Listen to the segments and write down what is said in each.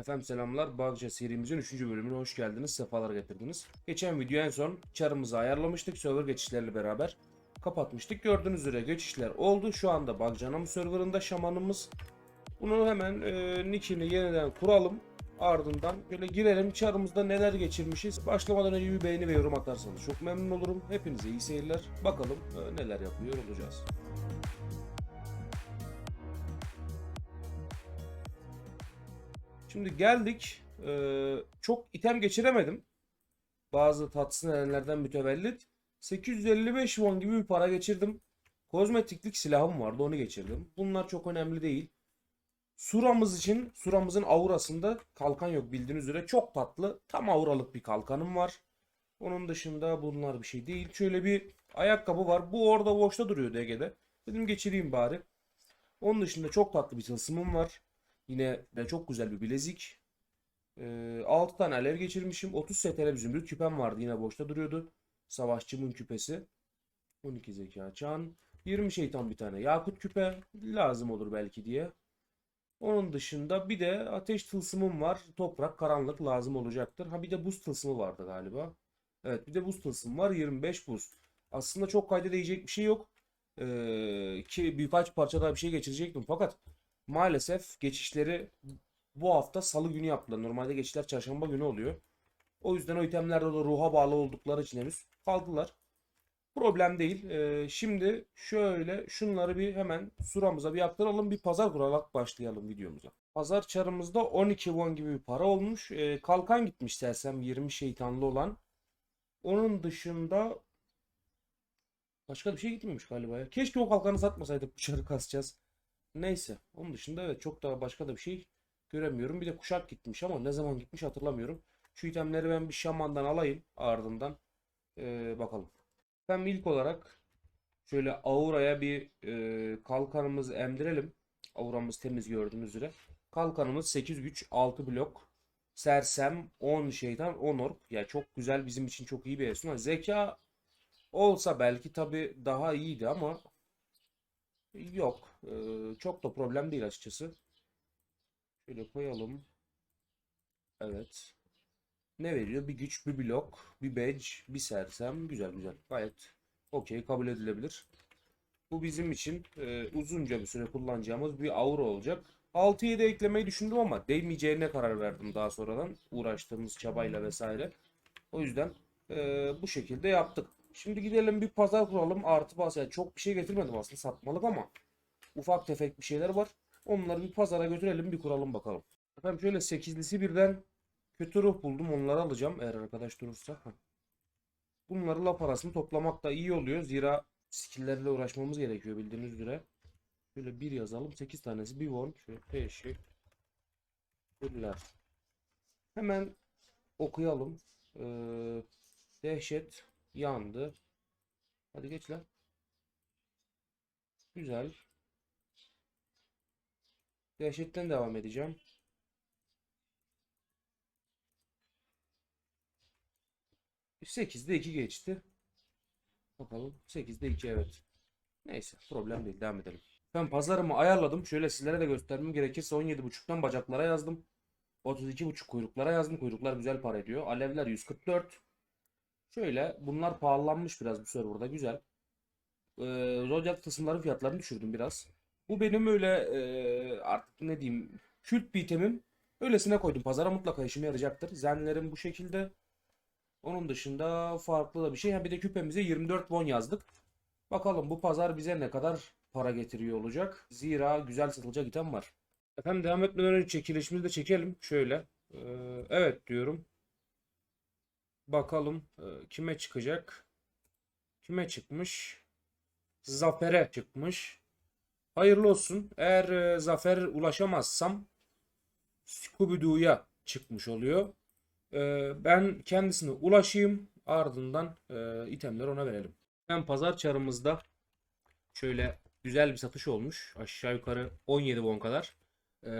Efendim selamlar. Bağcı serimizin 3. bölümüne hoş geldiniz. Sefalar getirdiniz. Geçen video en son çarımızı ayarlamıştık. Server geçişlerle beraber kapatmıştık. Gördüğünüz üzere geçişler oldu. Şu anda Bağcanam serverında şamanımız. Bunu hemen e, nickini yeniden kuralım. Ardından böyle girelim. Çarımızda neler geçirmişiz. Başlamadan önce bir beğeni ve yorum atarsanız çok memnun olurum. Hepinize iyi seyirler. Bakalım e, neler yapıyor olacağız. Şimdi geldik. Ee, çok item geçiremedim. Bazı tatsız nedenlerden mütevellit. 855 won gibi bir para geçirdim. Kozmetiklik silahım vardı onu geçirdim. Bunlar çok önemli değil. Suramız için suramızın aurasında kalkan yok bildiğiniz üzere çok tatlı tam auralık bir kalkanım var. Onun dışında bunlar bir şey değil. Şöyle bir ayakkabı var. Bu orada boşta duruyor DG'de. Dedim geçireyim bari. Onun dışında çok tatlı bir tılsımım var. Yine de çok güzel bir bilezik. Ee, 6 tane alev geçirmişim. 30 STR bir zümrüt küpem vardı. Yine boşta duruyordu. Savaşçımın küpesi. 12 zeka çan. 20 şeytan bir tane. Yakut küpe. Lazım olur belki diye. Onun dışında bir de ateş tılsımım var. Toprak, karanlık lazım olacaktır. Ha bir de buz tılsımı vardı galiba. Evet bir de buz tılsım var. 25 buz. Aslında çok kayda değecek bir şey yok. Ee, ki birkaç parça daha bir şey geçirecektim. Fakat maalesef geçişleri bu hafta salı günü yaptılar. Normalde geçişler çarşamba günü oluyor. O yüzden o itemlerde de ruha bağlı oldukları için henüz kaldılar. Problem değil. Ee, şimdi şöyle şunları bir hemen suramıza bir yaptıralım. Bir pazar kurarak başlayalım videomuza. Pazar çarımızda 12 won gibi bir para olmuş. Ee, kalkan gitmiş sersem 20 şeytanlı olan. Onun dışında başka bir şey gitmemiş galiba ya. Keşke o kalkanı satmasaydık bu çarı kasacağız. Neyse. Onun dışında evet çok daha başka da bir şey göremiyorum. Bir de kuşak gitmiş ama ne zaman gitmiş hatırlamıyorum. Şu itemleri ben bir şamandan alayım ardından ee, bakalım. Ben ilk olarak şöyle auraya bir e, kalkanımızı emdirelim. Auramız temiz gördüğünüz üzere. Kalkanımız 8 güç 6 blok. Sersem 10 şeytan 10 ork. Yani çok güzel bizim için çok iyi bir efsun. Zeka olsa belki tabi daha iyiydi ama yok. Ee, çok da problem değil açıkçası. Şöyle koyalım. Evet. Ne veriyor? Bir güç, bir blok, bir badge, bir sersem. Güzel güzel. Gayet okey kabul edilebilir. Bu bizim için e, uzunca bir süre kullanacağımız bir aura olacak. 6'yı da eklemeyi düşündüm ama değmeyeceğine karar verdim daha sonradan. Uğraştığımız çabayla vesaire. O yüzden e, bu şekilde yaptık. Şimdi gidelim bir pazar kuralım. Artı bas. Yani çok bir şey getirmedim aslında satmalık ama ufak tefek bir şeyler var. Onları bir pazara götürelim bir kuralım bakalım. Efendim şöyle 8'lisi birden kötü ruh buldum. Onları alacağım eğer arkadaş durursa. Bunları la parasını toplamak da iyi oluyor. Zira skill'lerle uğraşmamız gerekiyor bildiğiniz üzere. Şöyle bir yazalım. 8 tanesi bir won. Şöyle teşekkür. Teşekkürler. Hemen okuyalım. Ee, dehşet yandı. Hadi geç lan. Güzel. Dehşetten devam edeceğim. Sekizde 2 geçti. Bakalım. 8'de 2 evet. Neyse problem değil devam edelim. Ben pazarımı ayarladım. Şöyle sizlere de göstermem gerekirse 17.5'tan bacaklara yazdım. 32.5 kuyruklara yazdım. Kuyruklar güzel para ediyor. Alevler 144. Şöyle bunlar pahalanmış biraz bu serverda güzel. Ee, Zodiac tılsımların fiyatlarını düşürdüm biraz. Bu benim öyle e, artık ne diyeyim kült bir itemim. Öylesine koydum. Pazara mutlaka işime yarayacaktır. Zenlerim bu şekilde. Onun dışında farklı da bir şey. Ha bir de küpemize 24 won yazdık. Bakalım bu pazar bize ne kadar para getiriyor olacak. Zira güzel satılacak item var. Efendim devam etmeden önce çekilişimizi de çekelim. Şöyle. Ee, evet diyorum. Bakalım e, kime çıkacak? Kime çıkmış? Zafer'e çıkmış. Hayırlı olsun. Eğer e, Zafer ulaşamazsam Scooby-Doo'ya çıkmış oluyor. E, ben kendisine ulaşayım. Ardından e, itemleri ona verelim. Ben pazar çarımızda şöyle güzel bir satış olmuş. Aşağı yukarı 17 won kadar. E,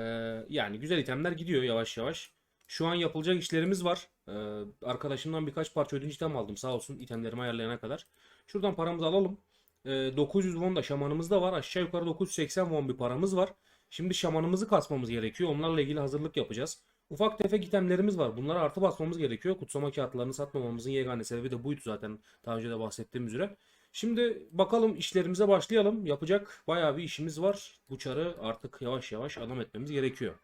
yani güzel itemler gidiyor yavaş yavaş. Şu an yapılacak işlerimiz var. Ee, arkadaşımdan birkaç parça ödünç item aldım sağ olsun itemlerimi ayarlayana kadar. Şuradan paramızı alalım. Ee, 900 won da şamanımız da var. Aşağı yukarı 980 won bir paramız var. Şimdi şamanımızı kasmamız gerekiyor. Onlarla ilgili hazırlık yapacağız. Ufak tefek itemlerimiz var. Bunlara artı basmamız gerekiyor. Kutsama kağıtlarını satmamamızın yegane sebebi de buydu zaten. Daha önce de bahsettiğim üzere. Şimdi bakalım işlerimize başlayalım. Yapacak bayağı bir işimiz var. Bu çarı artık yavaş yavaş adam etmemiz gerekiyor.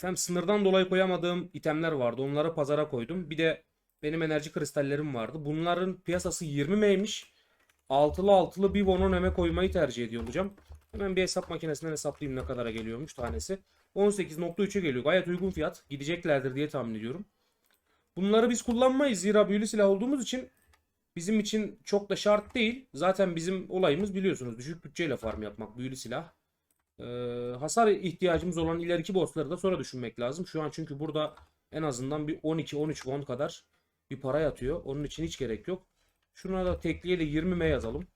Efendim sınırdan dolayı koyamadığım itemler vardı. Onları pazara koydum. Bir de benim enerji kristallerim vardı. Bunların piyasası 20M'ymiş. Altılı altılı bir Vononeme koymayı tercih ediyor olacağım. Hemen bir hesap makinesinden hesaplayayım ne kadara geliyormuş tanesi. 18.3'e geliyor. Gayet uygun fiyat. Gideceklerdir diye tahmin ediyorum. Bunları biz kullanmayız. Zira büyülü silah olduğumuz için bizim için çok da şart değil. Zaten bizim olayımız biliyorsunuz düşük bütçeyle farm yapmak. Büyülü silah. Ee, hasar ihtiyacımız olan ileriki bossları da sonra düşünmek lazım. Şu an çünkü burada en azından bir 12-13 won kadar bir para yatıyor. Onun için hiç gerek yok. Şuna da tekliye de 20M yazalım.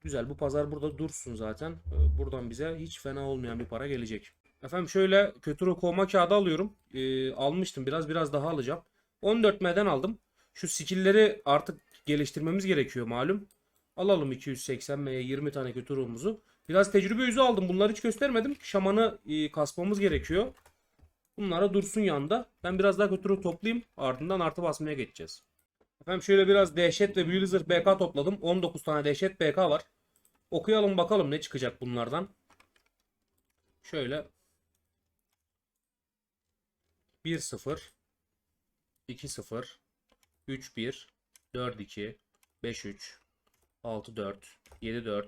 Güzel bu pazar burada dursun zaten. Ee, Buradan bize hiç fena olmayan bir para gelecek. Efendim şöyle kötü kovma kağıdı alıyorum. Ee, almıştım biraz biraz daha alacağım. 14M'den aldım. Şu skill'leri artık geliştirmemiz gerekiyor malum. Alalım 280M'ye 20 tane kötü ruhumuzu. Biraz tecrübe yüzü aldım. Bunları hiç göstermedim. Şamanı e, kasmamız gerekiyor. Bunlara dursun yanda. Ben biraz daha kötü ruh toplayayım. Ardından artı basmaya geçeceğiz. Efendim şöyle biraz dehşet ve büyülü zırh BK topladım. 19 tane dehşet BK var. Okuyalım bakalım ne çıkacak bunlardan. Şöyle 1-0 2-0 3-1 4-2 5-3 6-4 7-4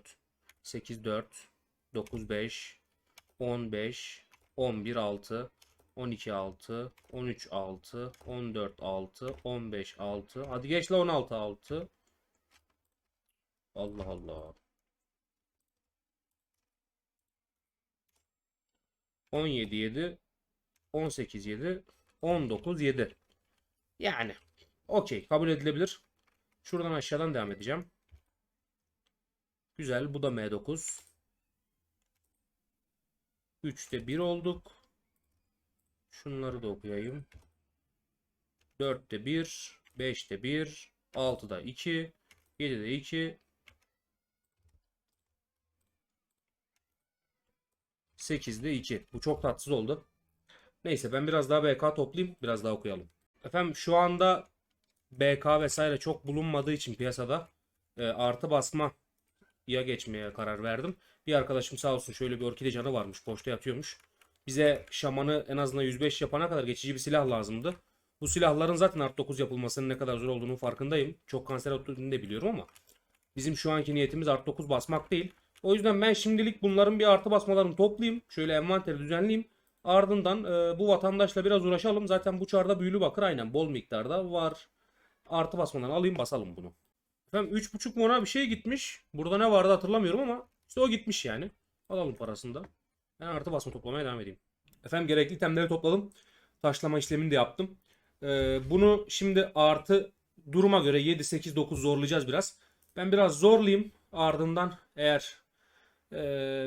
8-4 9-5 15 11-6 12-6 13-6 14-6 15-6 Hadi geç la 16-6 Allah Allah 17-7 18-7 19-7 Yani okey kabul edilebilir. Şuradan aşağıdan devam edeceğim. Güzel bu da M9. 3'te 1 olduk. Şunları da okuyayım. 4'te 1, 5'te 1, 6'da 2, 7'de 2, 8'de 2. Bu çok tatsız oldu. Neyse ben biraz daha BK toplayayım. Biraz daha okuyalım. Efendim şu anda BK vesaire çok bulunmadığı için piyasada e, artı basma ya geçmeye karar verdim. Bir arkadaşım sağ olsun şöyle bir orkide canı varmış. Boşta yatıyormuş. Bize şamanı en azından 105 yapana kadar geçici bir silah lazımdı. Bu silahların zaten art 9 yapılmasının ne kadar zor olduğunu farkındayım. Çok kanser olduğunu de biliyorum ama bizim şu anki niyetimiz art 9 basmak değil. O yüzden ben şimdilik bunların bir artı basmalarını toplayayım. Şöyle envanteri düzenleyeyim. Ardından e, bu vatandaşla biraz uğraşalım. Zaten bu çarda büyülü bakır aynen bol miktarda var. Artı basmadan alayım basalım bunu. Efendim 3.5 mona bir şey gitmiş. Burada ne vardı hatırlamıyorum ama işte o gitmiş yani. Alalım parasını da. Ben artı basma toplamaya devam edeyim. Efendim gerekli itemleri topladım. Taşlama işlemini de yaptım. Ee, bunu şimdi artı duruma göre 7, 8, 9 zorlayacağız biraz. Ben biraz zorlayayım. Ardından eğer e,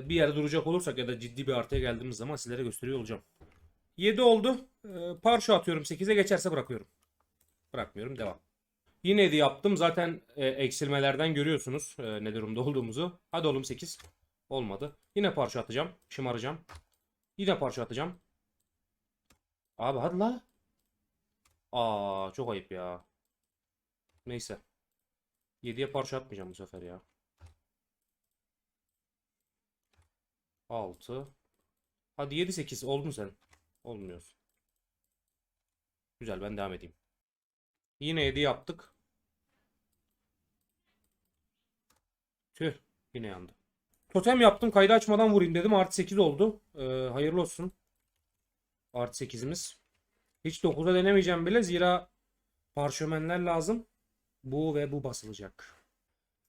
bir yerde duracak olursak ya da ciddi bir artıya geldiğimiz zaman sizlere gösteriyor olacağım. 7 oldu. Ee, parça atıyorum. 8'e geçerse bırakıyorum. Bırakmıyorum. Devam. Yine de yaptım. Zaten e, eksilmelerden görüyorsunuz e, ne durumda olduğumuzu. Hadi oğlum 8. Olmadı. Yine parça atacağım. Şımaracağım. Yine parça atacağım. Abi hadi la. Aa çok ayıp ya. Neyse. 7'ye parça atmayacağım bu sefer ya. 6. Hadi 7 8 oldun sen. Olmuyorsun. Güzel ben devam edeyim. Yine 7 yaptık. Tüh yine yandı. Totem yaptım kaydı açmadan vurayım dedim. Artı 8 oldu. Ee, hayırlı olsun. Artı 8'imiz. Hiç 9'a denemeyeceğim bile. Zira parşömenler lazım. Bu ve bu basılacak.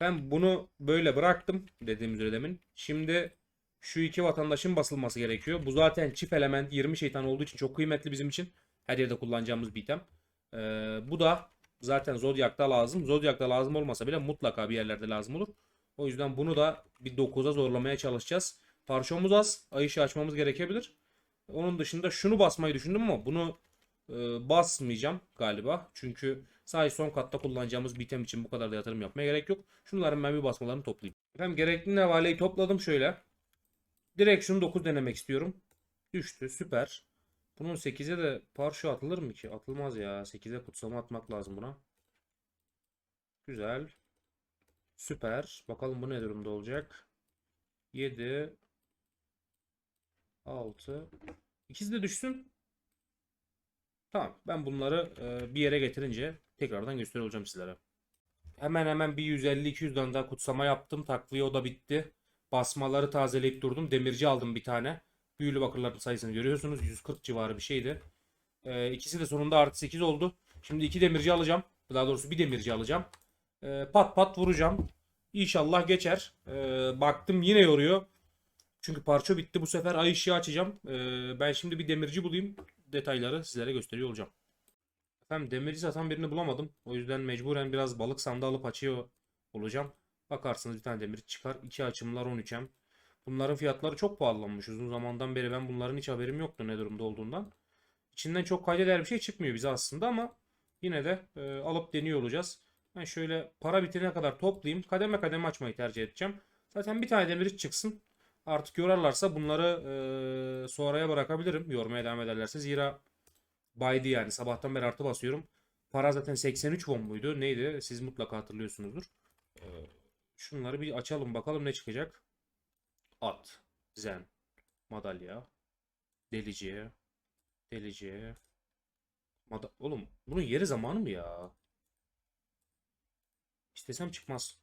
Ben bunu böyle bıraktım dediğim üzere demin. Şimdi şu iki vatandaşın basılması gerekiyor. Bu zaten çift element 20 şeytan olduğu için çok kıymetli bizim için. Her yerde kullanacağımız bir item. Ee, bu da zaten Zodiac'ta lazım. Zodiac'ta lazım olmasa bile mutlaka bir yerlerde lazım olur. O yüzden bunu da bir 9'a zorlamaya çalışacağız. Parçamız az. Ay işi açmamız gerekebilir. Onun dışında şunu basmayı düşündüm ama bunu e, basmayacağım galiba. Çünkü sadece son katta kullanacağımız bir item için bu kadar da yatırım yapmaya gerek yok. Şunların ben bir basmalarını toplayayım. Efendim gerekli nevaleyi topladım şöyle. Direkt şunu 9 denemek istiyorum. Düştü süper. Bunun 8'e de parça atılır mı ki? Atılmaz ya. 8'e kutsama atmak lazım buna. Güzel. Süper. Bakalım bu ne durumda olacak. 7 6 İkisi de düşsün. Tamam. Ben bunları e, bir yere getirince tekrardan gösteriyor olacağım sizlere. Hemen hemen bir 150-200 tane daha kutsama yaptım. Takviye o da bitti. Basmaları tazeleyip durdum. Demirci aldım bir tane. Büyülü bakırların sayısını görüyorsunuz. 140 civarı bir şeydi. Ee, ikisi de sonunda artı 8 oldu. Şimdi iki demirci alacağım. Daha doğrusu bir demirci alacağım. Ee, pat pat vuracağım. İnşallah geçer. Ee, baktım yine yoruyor. Çünkü parça bitti. Bu sefer ay ışığı açacağım. Ee, ben şimdi bir demirci bulayım. Detayları sizlere gösteriyor olacağım. Efendim demirci satan birini bulamadım. O yüzden mecburen biraz balık sandığı alıp açıyor olacağım. Bakarsınız bir tane demir çıkar. İki açımlar 13'em. Bunların fiyatları çok pahalanmış. Uzun zamandan beri ben bunların hiç haberim yoktu ne durumda olduğundan. İçinden çok kayda değer bir şey çıkmıyor bize aslında ama yine de e, alıp deniyor olacağız. Ben şöyle para bitirene kadar toplayayım. Kademe kademe açmayı tercih edeceğim. Zaten bir tane demir çıksın. Artık yorarlarsa bunları e, sonraya bırakabilirim. Yormaya devam ederlerse. Zira baydı yani. Sabahtan beri artı basıyorum. Para zaten 83 won muydu? Neydi? Siz mutlaka hatırlıyorsunuzdur. Şunları bir açalım bakalım ne çıkacak. At. Zen. Madalya. Delici. Delici. Mada Oğlum bunun yeri zamanı mı ya? İstesem çıkmaz.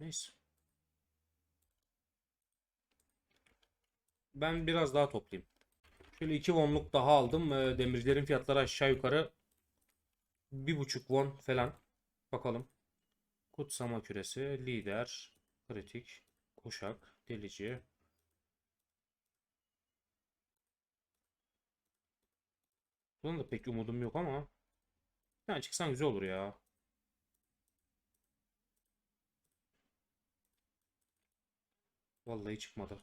Neyse. Ben biraz daha toplayayım. Şöyle 2 wonluk daha aldım. Ee, Demircilerin fiyatları aşağı yukarı 1.5 won falan. Bakalım. Kutsama küresi, lider, kritik, koşak, delici. Bundan da pek umudum yok ama. Yani çıksan güzel olur ya. Vallahi çıkmadı.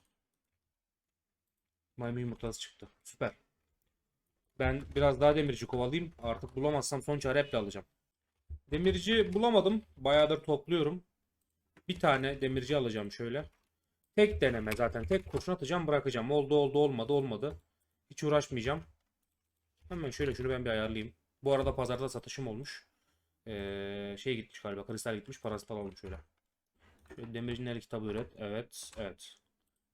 Maymun yumurtası çıktı. Süper. Ben biraz daha demirci kovalayayım. Artık bulamazsam son çare hep de alacağım. Demirci bulamadım. Bayağıdır topluyorum. Bir tane demirci alacağım şöyle. Tek deneme zaten. Tek kurşun atacağım bırakacağım. Oldu oldu olmadı olmadı. Hiç uğraşmayacağım. Hemen şöyle şunu ben bir ayarlayayım. Bu arada pazarda satışım olmuş. Ee, şey gitmiş galiba. Kristal gitmiş. Parasını alalım şöyle. Şöyle demircinin el kitabı üret. Evet. Evet.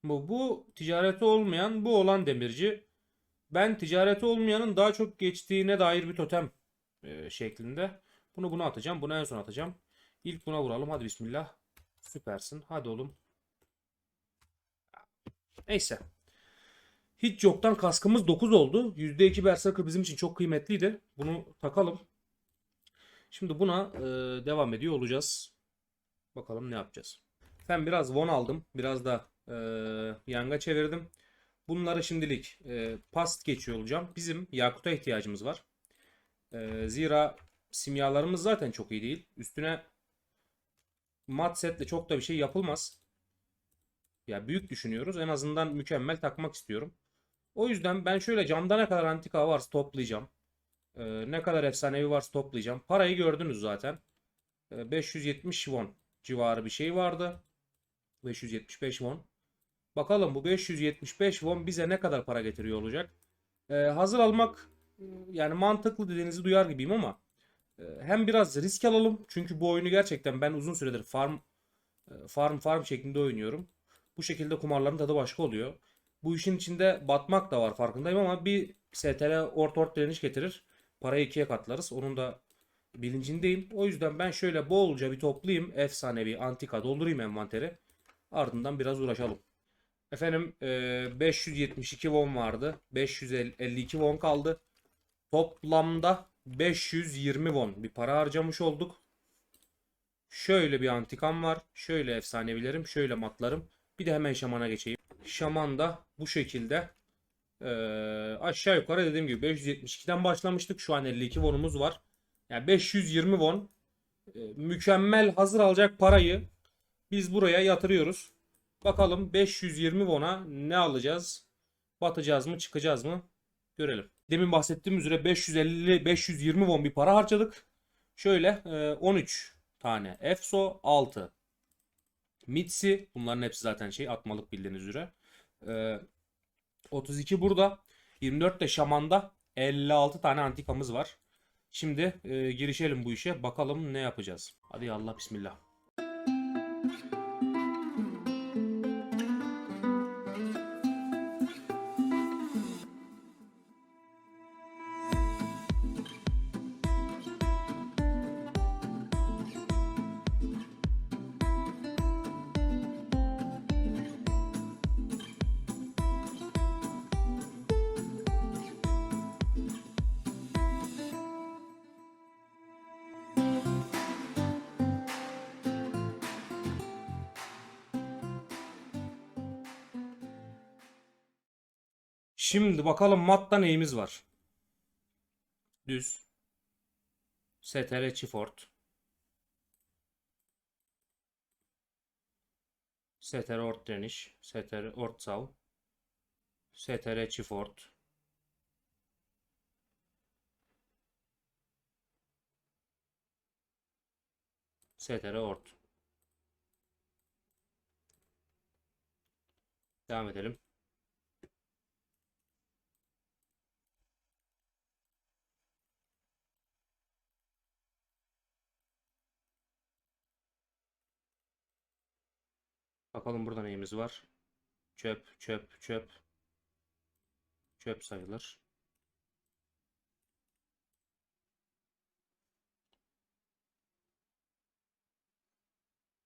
Bu, bu ticareti olmayan bu olan demirci. Ben ticareti olmayanın daha çok geçtiğine dair bir totem e, şeklinde. Bunu buna atacağım. Bunu en son atacağım. İlk buna vuralım. Hadi bismillah. Süpersin. Hadi oğlum. Neyse. Hiç yoktan kaskımız 9 oldu. %2 Berserker bizim için çok kıymetliydi. Bunu takalım. Şimdi buna e, devam ediyor olacağız. Bakalım ne yapacağız. Ben biraz won aldım. Biraz da e, yanga çevirdim. Bunları şimdilik e, past geçiyor olacağım. Bizim Yakut'a ihtiyacımız var. E, zira simyalarımız zaten çok iyi değil. Üstüne mat setle çok da bir şey yapılmaz. Ya büyük düşünüyoruz. En azından mükemmel takmak istiyorum. O yüzden ben şöyle camda ne kadar antika varsa toplayacağım. Ee, ne kadar efsanevi varsa toplayacağım. Parayı gördünüz zaten. Ee, 570 won civarı bir şey vardı. 575 won. Bakalım bu 575 won bize ne kadar para getiriyor olacak. Ee, hazır almak yani mantıklı dediğinizi duyar gibiyim ama e, hem biraz risk alalım. Çünkü bu oyunu gerçekten ben uzun süredir farm e, farm farm şeklinde oynuyorum. Bu şekilde kumarların tadı başka oluyor. Bu işin içinde batmak da var farkındayım ama bir STR ort ort direniş getirir. Parayı ikiye katlarız. Onun da bilincindeyim. O yüzden ben şöyle bolca bir toplayayım. Efsanevi antika doldurayım envanteri. Ardından biraz uğraşalım. Efendim e, 572 won vardı. 552 won kaldı. Toplamda 520 won bir para harcamış olduk. Şöyle bir antikam var. Şöyle efsanevilerim. Şöyle matlarım. Bir de hemen şamana geçeyim. Şaman da bu şekilde. Ee, aşağı yukarı dediğim gibi 572'den başlamıştık. Şu an 52 wonumuz var. Yani 520 won. Ee, mükemmel hazır alacak parayı biz buraya yatırıyoruz. Bakalım 520 won'a ne alacağız? Batacağız mı çıkacağız mı? Görelim. Demin bahsettiğim üzere 550 520 won bir para harcadık. Şöyle e, 13 tane EFSO 6 Mitsi bunların hepsi zaten şey atmalık bildiğiniz üzere. Ee, 32 burada. 24 de Şaman'da. 56 tane antikamız var. Şimdi e, girişelim bu işe. Bakalım ne yapacağız. Hadi Allah bismillah. Şimdi bakalım matta neyimiz var? Düz. STR çift STR ort direniş. STR ort sav. STR çift ort. STR ort. Devam edelim. Bakalım burada neyimiz var. Çöp, çöp, çöp. Çöp sayılır.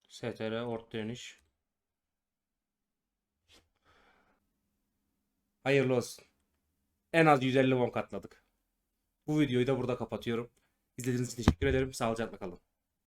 STR ort direniş. Hayırlı olsun. En az 150 won katladık. Bu videoyu da burada kapatıyorum. İzlediğiniz için teşekkür ederim. Sağlıcakla kalın.